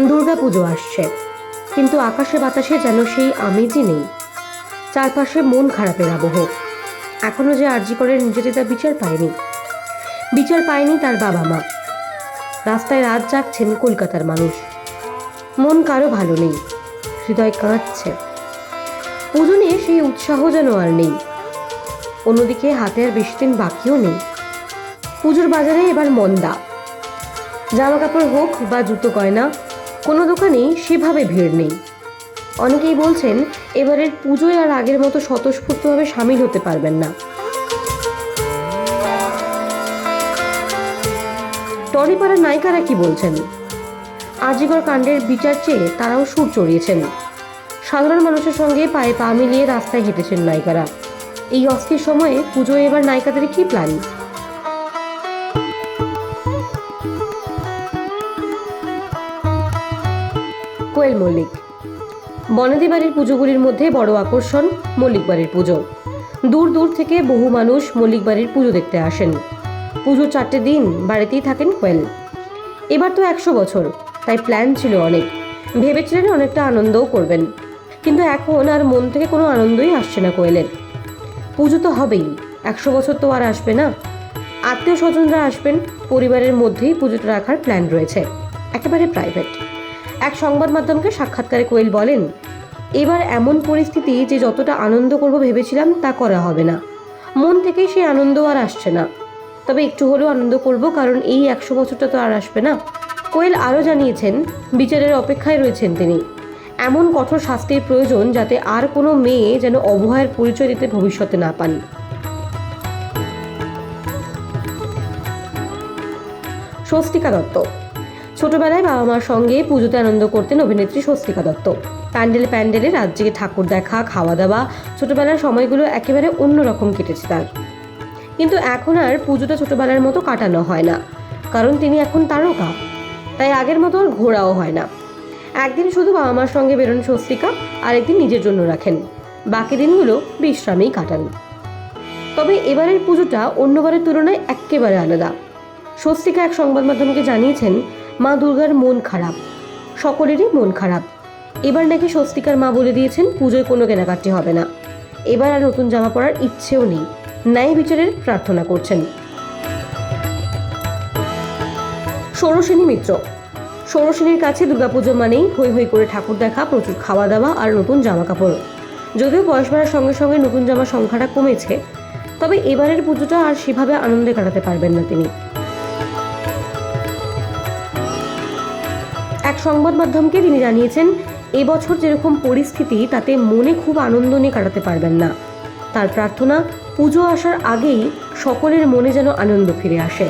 দুর্গাপুজো আসছে। কিন্তু আকাশে বাতাসে যেন সেই আমেজই নেই। চারপাশে মন খারাপের আবহ। এখনও যে আর্জি আরজিকরের নির্যাতিতা বিচার পায়নি। বিচার পায়নি তার বাবা মা। রাস্তায় রাত জাগছেন কলকাতার মানুষ। মন কারও ভালো নেই। হৃদয় কাঁদছে। পুজো নিয়ে সেই উৎসাহ যেন আর নেই। অন্যদিকে হাতে আর বেশি দিন বাকিও নেই। পুজোর বাজারে এবার মন্দা। জামা কাপড় হোক বা জুতো গয়না কোনো দোকানেই সেভাবে ভিড় নেই। অনেকেই বলছেন, এবারের পুজোয় আর আগের মতো স্বতঃস্ফূর্তভাবে সামিল হতে পারবেন না। টরিপাড়ার নায়িকারা কি বলছেন? আজিগর কাণ্ডের বিচার চেয়ে তারাও সুর চড়িয়েছেন। সাধারণ মানুষের সঙ্গে পায়ে পা মিলিয়ে রাস্তায় হেঁটেছেন নায়িকারা। এই অস্থির সময়ে পুজোয় এবার নায়িকাদের কি প্ল্যান কোয়েল মল্লিক। বনেদি বাড়ির পুজোগুলির মধ্যে বড় আকর্ষণ মল্লিক বাড়ির পুজো। দূর দূর থেকে বহু মানুষ মল্লিক বাড়ির পুজো দেখতে আসেন। পুজোর চারটে দিন বাড়িতেই থাকেন কোয়েল। এবার তো একশো বছর, তাই প্ল্যান ছিল অনেক। ভেবেছিলেন অনেকটা আনন্দও করবেন। কিন্তু এখন আর মন থেকে কোনো আনন্দই আসছে না কোয়েলের। পুজো তো হবেই, একশো বছর তো আর আসবে না। আত্মীয় স্বজনরা আসবেন, পরিবারের মধ্যেই পুজোটা রাখার প্ল্যান রয়েছে, একেবারে প্রাইভেট এক সংবাদ মাধ্যমকে সাক্ষাৎকারে কোয়েল বলেন, এবার এমন পরিস্থিতি যে যতটা আনন্দ করব ভেবেছিলাম তা করা হবে না। মন থেকেই সেই আনন্দ আর আসছে না। তবে একটু হলেও আনন্দ করব, কারণ এই একশো বছরটা তো আর আসবে না। কোয়েল আরও জানিয়েছেন, বিচারের অপেক্ষায় রয়েছেন তিনি। এমন কঠোর শাস্তির প্রয়োজন যাতে আর কোনো মেয়ে যেন অবহের পরিচয় দিতে ভবিষ্যতে না পান। স্বস্তিকা দত্ত ছোটবেলায় বাবা মার সঙ্গে পুজোতে আনন্দ করতেন অভিনেত্রী স্বস্তিকা দত্ত। প্যান্ডেলে প্যান্ডেলে রাজ্যে ঠাকুর দেখা, খাওয়া দাওয়া, ছোটবেলার সময়গুলো একেবারে অন্যরকম কেটেছে তার। কিন্তু এখন আর পুজোটা ছোটবেলার মতো কাটানো হয় না, কারণ তিনি এখন তারকা। তাই আগের মতো আর ঘোরাও হয় না। একদিন শুধু বাবা মার সঙ্গে বেরোন স্বস্তিকা আর একদিন নিজের জন্য রাখেন। বাকি দিনগুলো বিশ্রামেই কাটান। তবে এবারের পুজোটা অন্যবারের তুলনায় একেবারে আলাদা। স্বস্তিকা এক সংবাদ মাধ্যমকে জানিয়েছেন মা দুর্গার মন খারাপ। সকলেরই মন খারাপ। এবার নাকি স্বস্তিকার মা বলে দিয়েছেন, পুজোয় কোনো কেনাকাটি হবে না। এবার আর নতুন জামা পরার ইচ্ছেও নেই। ন্যায় বিচারের প্রার্থনা করছেন। ষোড়শিনী মিত্র। ষোড়শিনীর কাছে দুর্গাপুজো মানেই হই হই করে ঠাকুর দেখা, প্রচুর খাওয়া দাওয়া আর নতুন জামা কাপড় যদিও বয়স বাড়ার সঙ্গে সঙ্গে নতুন জামার সংখ্যাটা কমেছে, তবে এবারের পুজোটা আর সেভাবে আনন্দে কাটাতে পারবেন না তিনি। এক সংবাদ মাধ্যমকে তিনি জানিয়েছেন, এবছর যেরকম পরিস্থিতি, তাতে মনে খুব আনন্দ নিয়ে কাটাতে পারবেন না। তার প্রার্থনা, পুজো আসার আগেই সকলের মনে যেন আনন্দ ফিরে আসে।